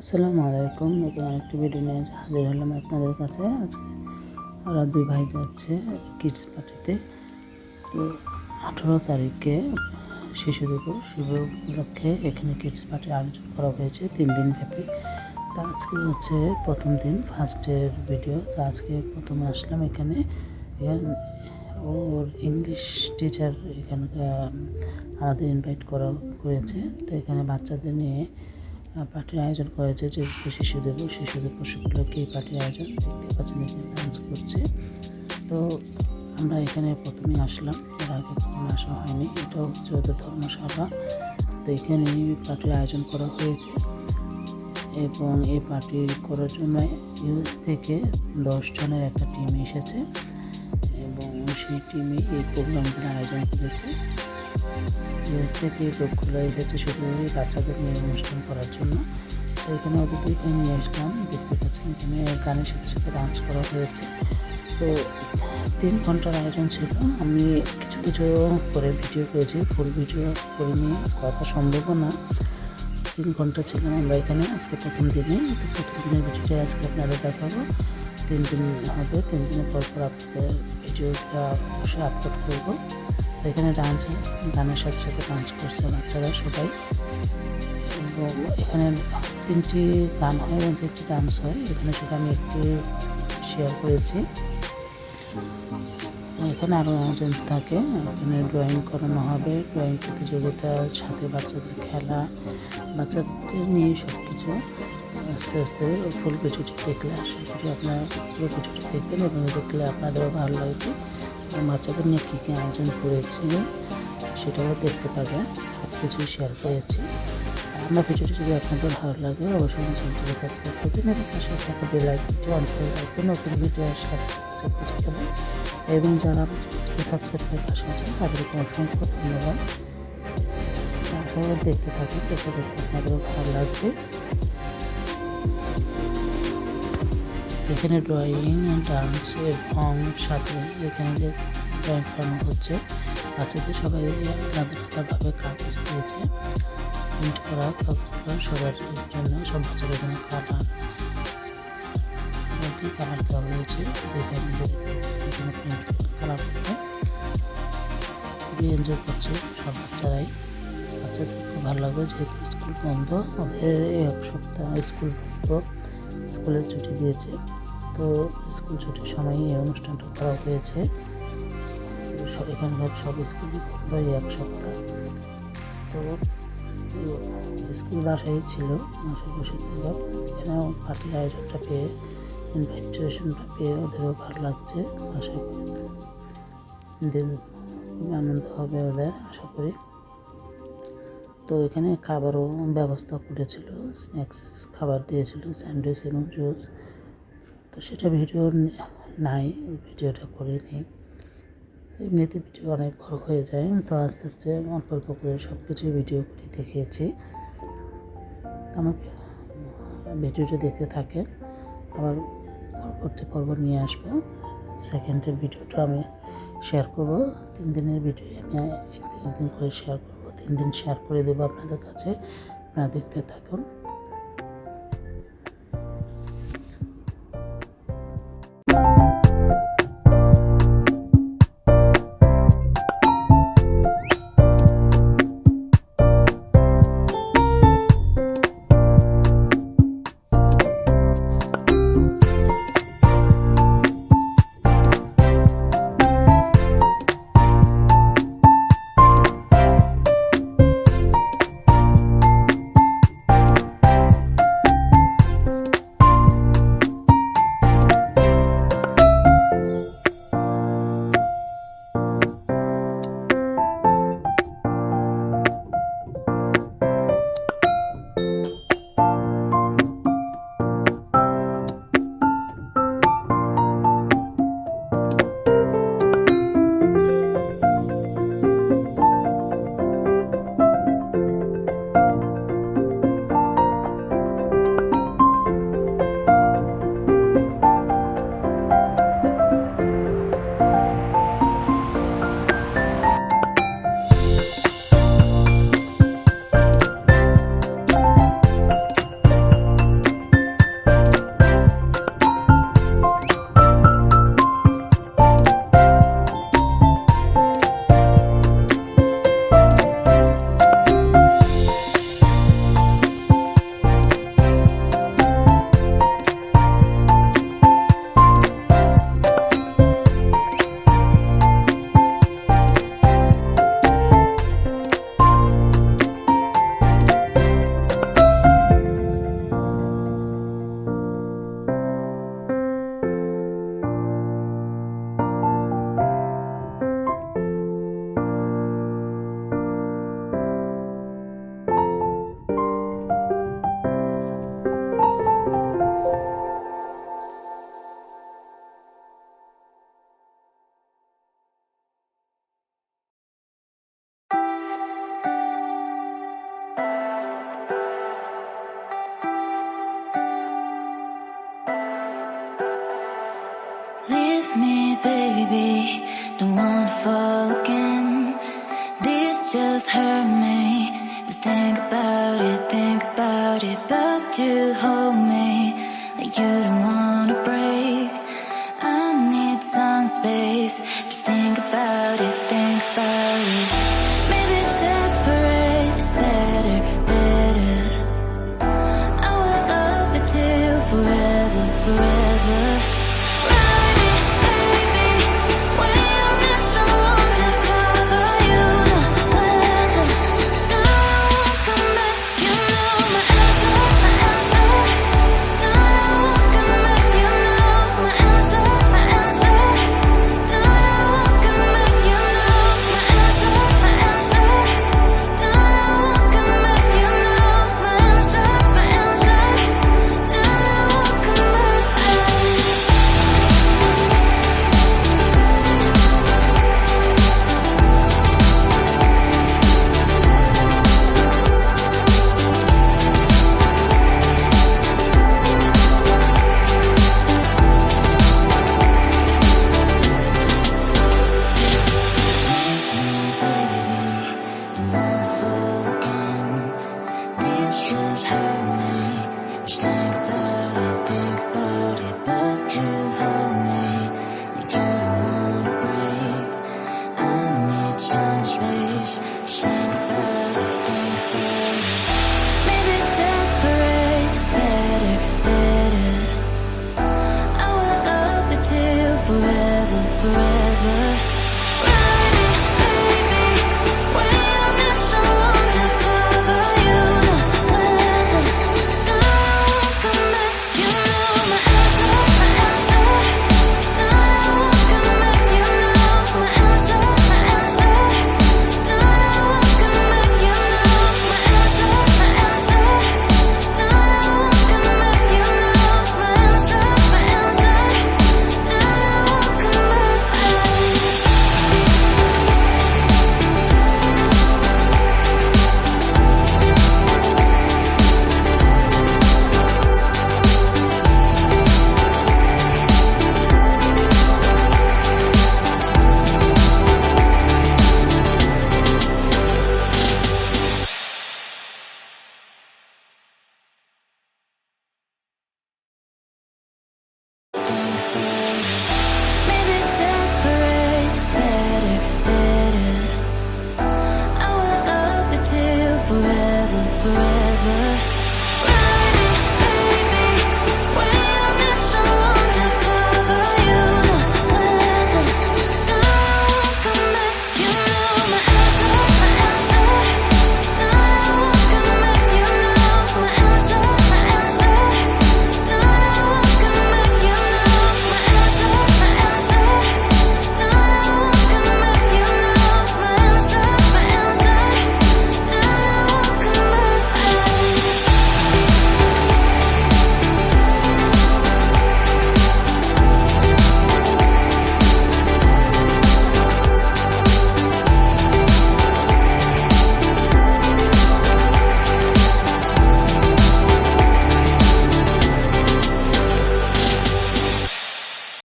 আসসালামু আলাইকুম নতুন আরেকটি ভিডিও নিয়ে হাজির হলাম আপনাদের কাছে। আজকে ওরা দুই ভাই যাচ্ছে কিডস পার্টিতে তো। আঠেরো তারিখে শিশু দিবস শিশু উপলক্ষে এখানে কিডস পার্টির আয়োজন করা হয়েছে তিন দিন ব্যাপী। তা আজকে হচ্ছে প্রথম দিন ফার্স্টের ভিডিও তো আজকে প্রথমে আসলাম এখানে। ওর ইংলিশ টিচার এখানে আহ, আমাদের ইনভাইট করা হয়েছে। তো এখানে বাচ্চাদের নিয়ে পার্টির আয়োজন করেছে যে শিশু দিবস শিশু দিবস উপলক্ষে এই পার্টির আয়োজন দেখতে পাচ্ছেন, এখানে ডান্স করছে। তো আমরা এখানে প্রথমে আসলাম, এর আগে কখনো আসা হয়নি। এটা হচ্ছে ওদের ধর্মসভা তো এখানে পার্টির আয়োজন করা হয়েছে এবং এই পার্টি করার জন্য ইউএস থেকে দশ জনের একটা টিম এসেছে এবং সেই টিমে এই প্রোগ্রামগুলো আয়োজন করেছে। ইউএস থেকে এসেছে শুধু বাচ্চাদের নিয়ে অনুষ্ঠান করার জন্য। তো এখানে ওদের দুইখানে নিয়ে আসলাম, দেখতে পাচ্ছেন এখানে গানের সাথে সাথে ডান্স করা হয়েছে। তো তিন ঘণ্টার আয়োজন ছিল। আমি কিছু কিছু করে ভিডিও করেছি ফুল ভিডিও করিনি কথা সম্ভবও না। তিন ঘণ্টা ছিলাম আমরা এখানে, আজকে প্রথম দিনে তো প্রথম দিনের ভিডিওটা আজকে আপনাদের দেখাবো। তিন দিন হবে, তিন দিনের পর পর আপনাদের ভিডিওটা অবশ্যই আপলোড করব। তো এখানে ডান্স গানের সাথে সাথে ডান্স করছে বাচ্চারা সবাই। এখানে তিনটি গান হয় এবং তিনটি ডান্স হয়। এখানে সেটা আমি একটি শেয়ার করেছি। এখানে আরও আয়োজন থাকে। এখানে ড্রয়িং করানো হবে। ড্রয়িং প্রতিযোগিতার সাথে বাচ্চাদের খেলা, বাচ্চাদের নিয়ে সব কিছু আস্তে আস্তে ফুল ভিডিওটি দেখলে আশা করি আপনারা পুরো ভিডিওটি দেখবেন এবং দেখলে আপনাদেরও ভালো লাগবে। বাচ্চাদের নিয়ে কী কী আয়োজন করেছি সেটাও দেখতে পাবেন। সব কিছুই শেয়ার করেছি। আমার ভিডিওটি যদি আপনাদের ভালো লাগে, অবশ্যই আমার চ্যানেলটিকে সাবস্ক্রাইব করবেন এবং পাশে থাকা বেল আইকনটি অন করে রাখবেন, নতুন ভিডিও আসার পাবেন এবং যারা আমার চ্যানেলটিকে সাবস্ক্রাইব করে পাশে আছেন, তাদেরকে অসংখ্য ধন্যবাদ। সবাই দেখতে থাকুন দেখতে দেখতে আপনাদেরও ভালো লাগবে। এখানে ড্রয়িং ডান্স এবং সাথে এখানে যে ড্রয়িং করানো হচ্ছে, বাচ্চাদের সবাই আলাদা আলাদাভাবে কাগজ দিয়েছে। প্রিন্ট করা কাগজগুলো সবার জন্য সব বাচ্চাদের জন্য কালার কি কালার দেওয়া হয়েছে, এখানে এখানে কালার করতে খুবই এনজয় করছে সব বাচ্চারাই। বাচ্চাদের খুব ভালো লাগবে যেহেতু স্কুল বন্ধ ওদের এক সপ্তাহ স্কুল বন্ধ। স্কুলের ছুটি দিয়েছে। তো স্কুল ছুটির সময় এই অনুষ্ঠানটা করা হয়েছে। এখানকার সব স্কুলই এই এক সপ্তাহ। তো স্কুল বাসায় ছিল, বাসায় বসে ছিল। এখানেও পার্টির আয়োজনটা পেয়ে ইনভাইটেশনটা পেয়ে ওদেরও ভালো লাগছে। আশা করি আনন্দ হবে ওদের, আশা করি। তো এখানে খাবারও ব্যবস্থা করেছিল স্ন্যাক্স খাবার দিয়েছিল স্যান্ডউইচ এবং জুস তো সেটা ভিডিও নাই ভিডিওটা করে নিই এমনিতে ভিডিও অনেক বড় হয়ে যায়, তো আস্তে আস্তে অল্প অল্প করে সব কিছুই ভিডিও করে দেখিয়েছি। আমার ভিডিওটা দেখতে থাকেন, আবার পরবর্তী পর্ব নিয়ে আসব। সেকেন্ডের ভিডিওটা আমি শেয়ার করব, তিন দিনের ভিডিও আমি একদিন একদিন করে শেয়ার করব। তিন দিন শেয়ার করে দেবো আপনাদের কাছে। আপনারা দেখতে থাকুন। Just hurt me. Just think about it, think about it. But you hold me like you don't wanna forever, forever.